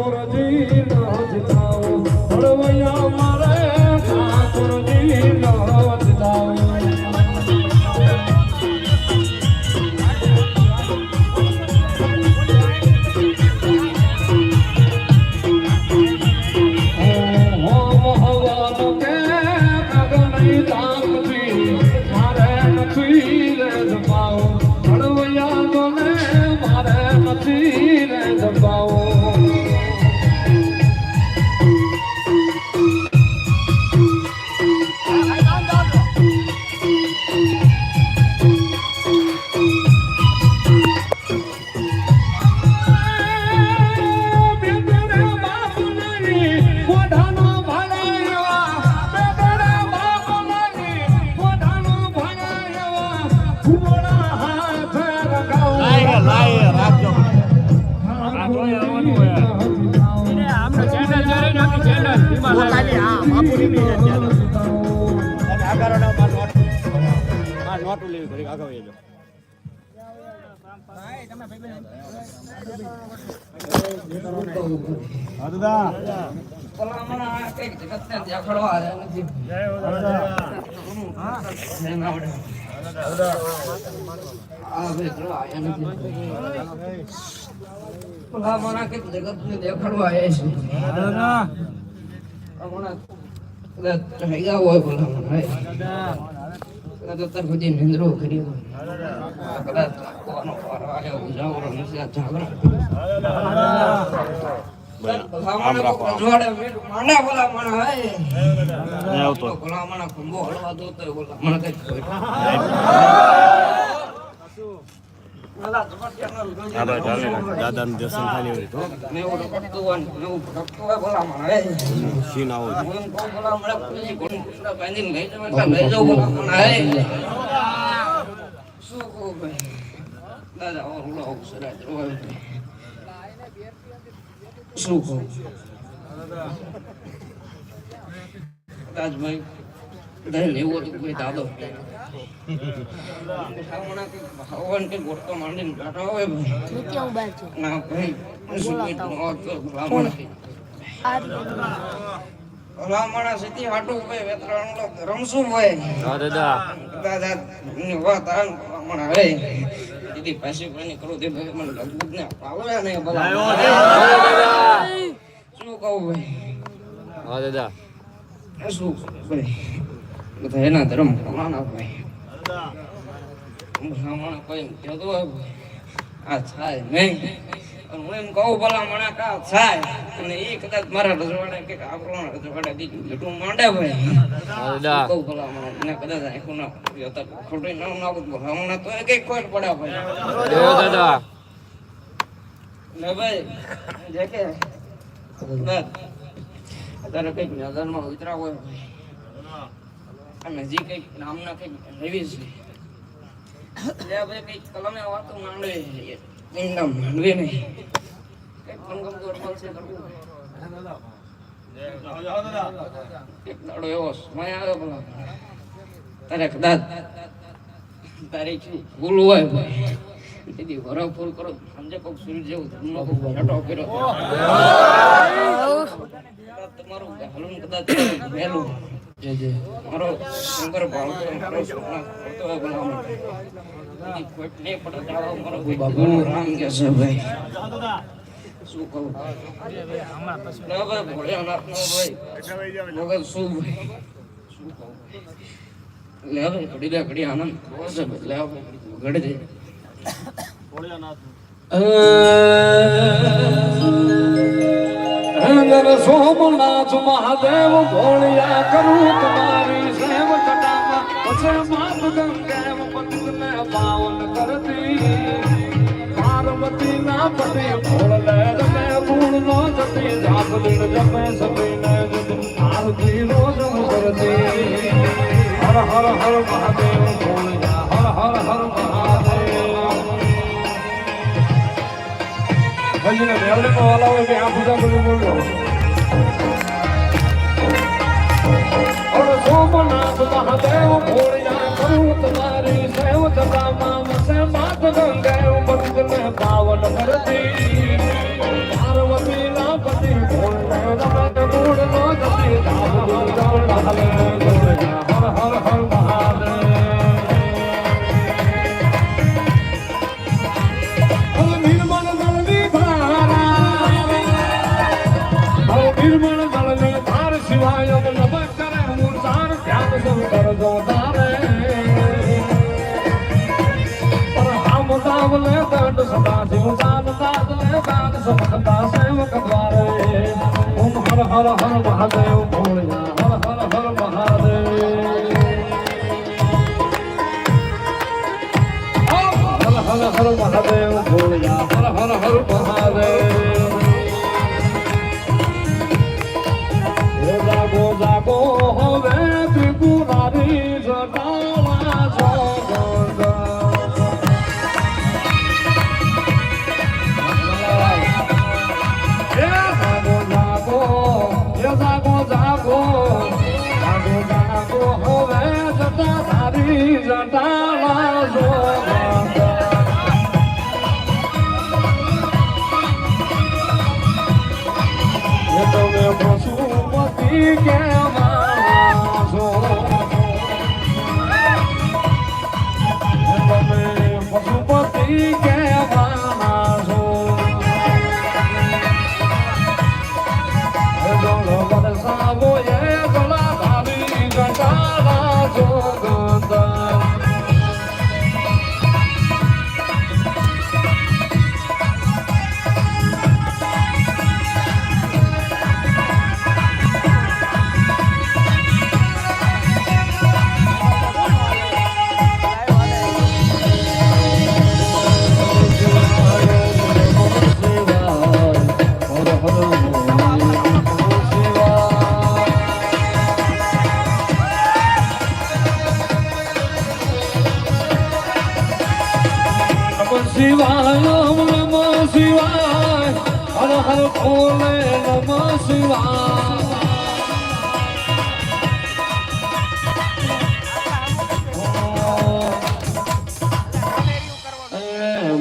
করো দিন નોટું લેવી ઘડી આગળ વહી જાઓ. હા દાદા ભલામણા કંઈક જગતને દેખાડવા આવ્યા નથી. નહીં આવડે. આ ભાઈ કરવા આવ્યા નથી. ભલામણા કંઈક જગતને દેખાડવા આવ્યા છે. કદાચ થઈ ગયા હોય કદાચ અત્યાર સુધી નિંદ્રો કરી હોય. કદાચ કોનો નથી, આ જાગરણ. ભલામણા ભલામણા, ભલામણા ભલામણા કંઈક કોઈ. ચાલો ચાલો દાદાનું દર્શન થાય. શું કહું ભાઈ? દાદા, ઓર ઓલો અવસરાજ રોય. શું કહું કદાચ ભાઈ બધાએ લેવું હતું કોઈ દાદો ભલામણા ભગવાન કંઈક ગોટકો તો ભાઈ મને લગભગ ને પાવે ને શું કહું ભાઈ હા ભાઈ? બધા એના ધર્મ પ્રમાણના ભાઈ ભલામણા કોઈ કહેતો આ થાય નહીં. અને હું એમ કહું ભલામણા કા થાય. અને એ કદાચ મારા રજવાડે કે આપણો રજવાડે બીજું લીટું માંડે ભાઈ. કહું ભલામણા એને કદાચ આખું ના ખોટું ના નાખું ભલામણા તો એ કઈ કોઈ પડે ભાઈ. દાદા. ને ભાઈ જે કે અત્યારે કંઈક નજરમાં ઉતરા હોય ભાઈ. અને હજી કંઈક નામના કંઈક લેવી છે એટલે આપણે કંઈક કલમે વાતો માંડવે છે એમના માંડવે નહીં. કંઈક પંગમ તો અટકલ છે કરવું એક દાડો એવો સમય આવ્યો ભલા. તારે કદાચ તારી ભૂલ હોય ભાઈ દીદી વરો ફૂલ કરો. સમજે કોક સૂર્ય જેવું ધર્મ કોક છાંટો કર્યો તમારું હાલું કદાચ વહેલું મારો શંકર મારો કરતો મારો રામ કે છે ભાઈ? શું કહું? ના ભાઈ ભોળિયાનાથનો ભાઈ. મગજ શું ભાઈ? શું કહું? લે ઘડી લે ઘડી આનંદ થવો છે ભાઈ. લે ભાઈ ઘડી દે. અંદર સોમનાથ મહાદેવ ભોળિયા કરું તમારી સેવ કટામાં. પછી માત ગંગેવ પતિતને પાવન કરતી. પાર્વતી ના પતિ ભોળ લે રમે ગુણ નો જતી જાગલીણ જમે જતી આરતી રોજ કરતી. હર હર હર મહાદેવ હર હર હર મહાદેવ. ભજીને વાલા હોય કે આ પૂજા કરી બોલો નિર્મળ દળને તાર સિવાય નબ કરે હું તાર ધ્યાન સમ કરજો તારે પર હમ તાવલે દંડ સદા જીવ જાનતા દે બાદ સમખતા સેવક દ્વારે. ઓમ હર હર હર મહાદેવ, ભોળિયા હર હર હર મહાદેવ. હર હર હર મહાદેવ, ભોળિયા હર હર હર મહાદેવ. જી જટાલા જો તમે પશુપતિ કે માણસો તમે પશુપતિ કે માણસો દોડ વરસાવો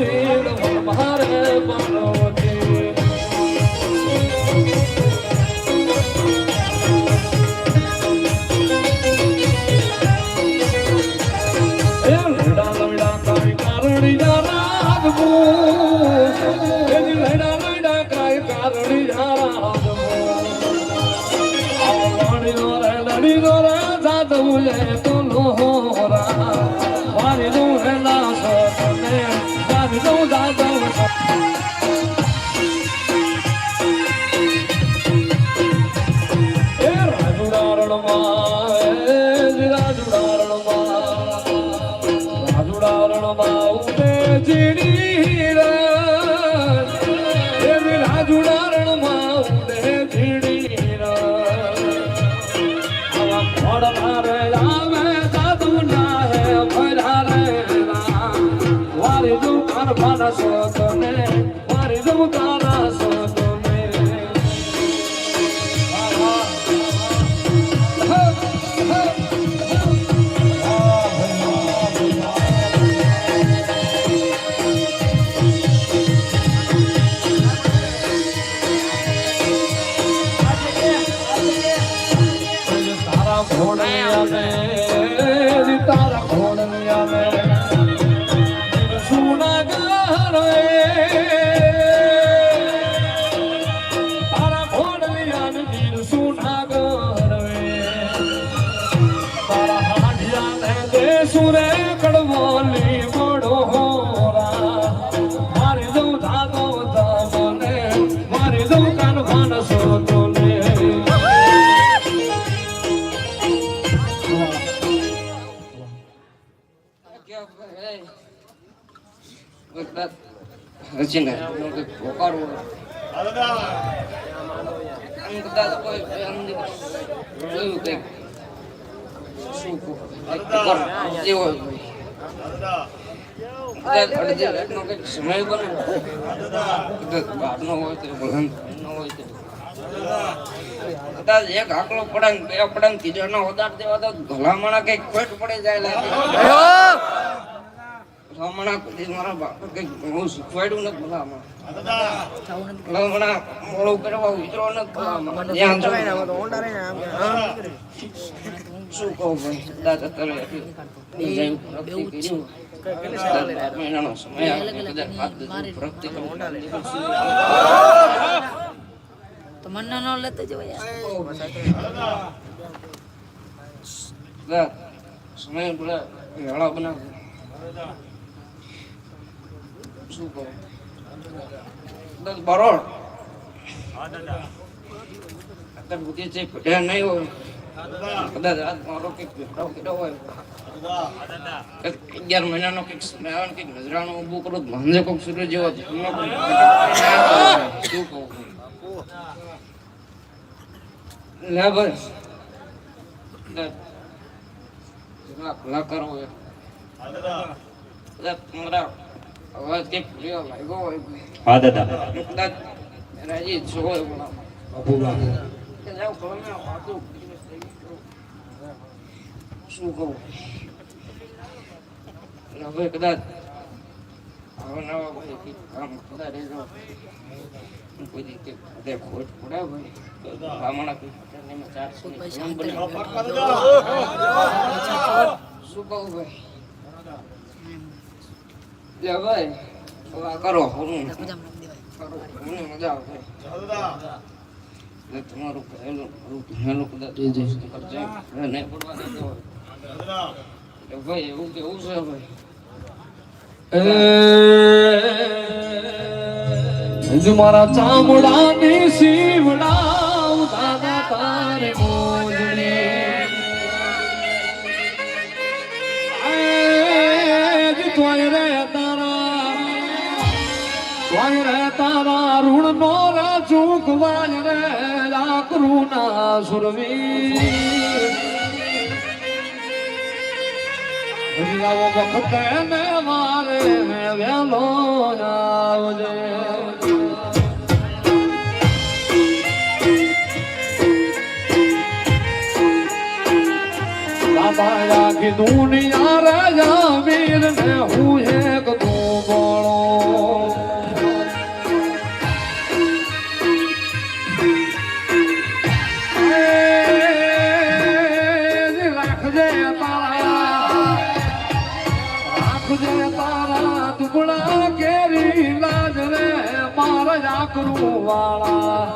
three, Oh. આવે આમ કદાચ એક આકલો પડાંગ બે પડાંગ ત્રીજો નો ઉદાર દેવા તો ભલામણા કંઈક ખોટ પડે જાય ભલામણા કદી મારા બાપે કંઈક હું શીખવાડ્યું ભલામણ. ભલામણા મોડું કરવા જ્યાં જોઉં. શું કહું ભાઈ? કદાચ અત્યારે મહિનાનો સમય કદાચ તમન્ના નો લેતો જવાય સમય પેલા વેળા બનાવે. શું કહું? બરોડ અત્યાર જે ઘડ્યા નહીં હોય. કદાચ આજ મારો કંઈક વેપાર કર્યો હોય. અગિયાર મહિનાનો કંઈક સમય આવે ને કંઈક નજરાણું ઊભું કરો મને કોઈક સૂર્ય જેવો શું કહું? લે કદાચ કલાકારો હોય તમારા હા દાદા. શું કહું? હવે કદાચ હવે નવા ભાઈ કામ કરતા રહેજો. કોઈ દી કંઈક બધે ખોટ પડે ભાઈ. બ્રાહ્મણા એમાં ચારસો. શું કહું ભાઈ? લે ભાઈ હવે કરો હું મજા આવે. તમારું પહેલું પહેલું કદાચ એ જે ખર્ચા નહીં પડવા દેતો ભાઈ એવું કેવું છે ભાઈ મારા ચામડાની સીવડા ચૂકવાય રે આકરું ના સુરવી. હજી આવો વખત ને મારે વેલો આવજે. બાબા આખી દુનિયા રાજા વીર ને હું એક મારા જાકરું વાળા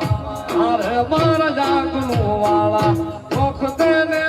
અરે મારા જાકરું વાળા વખતે ને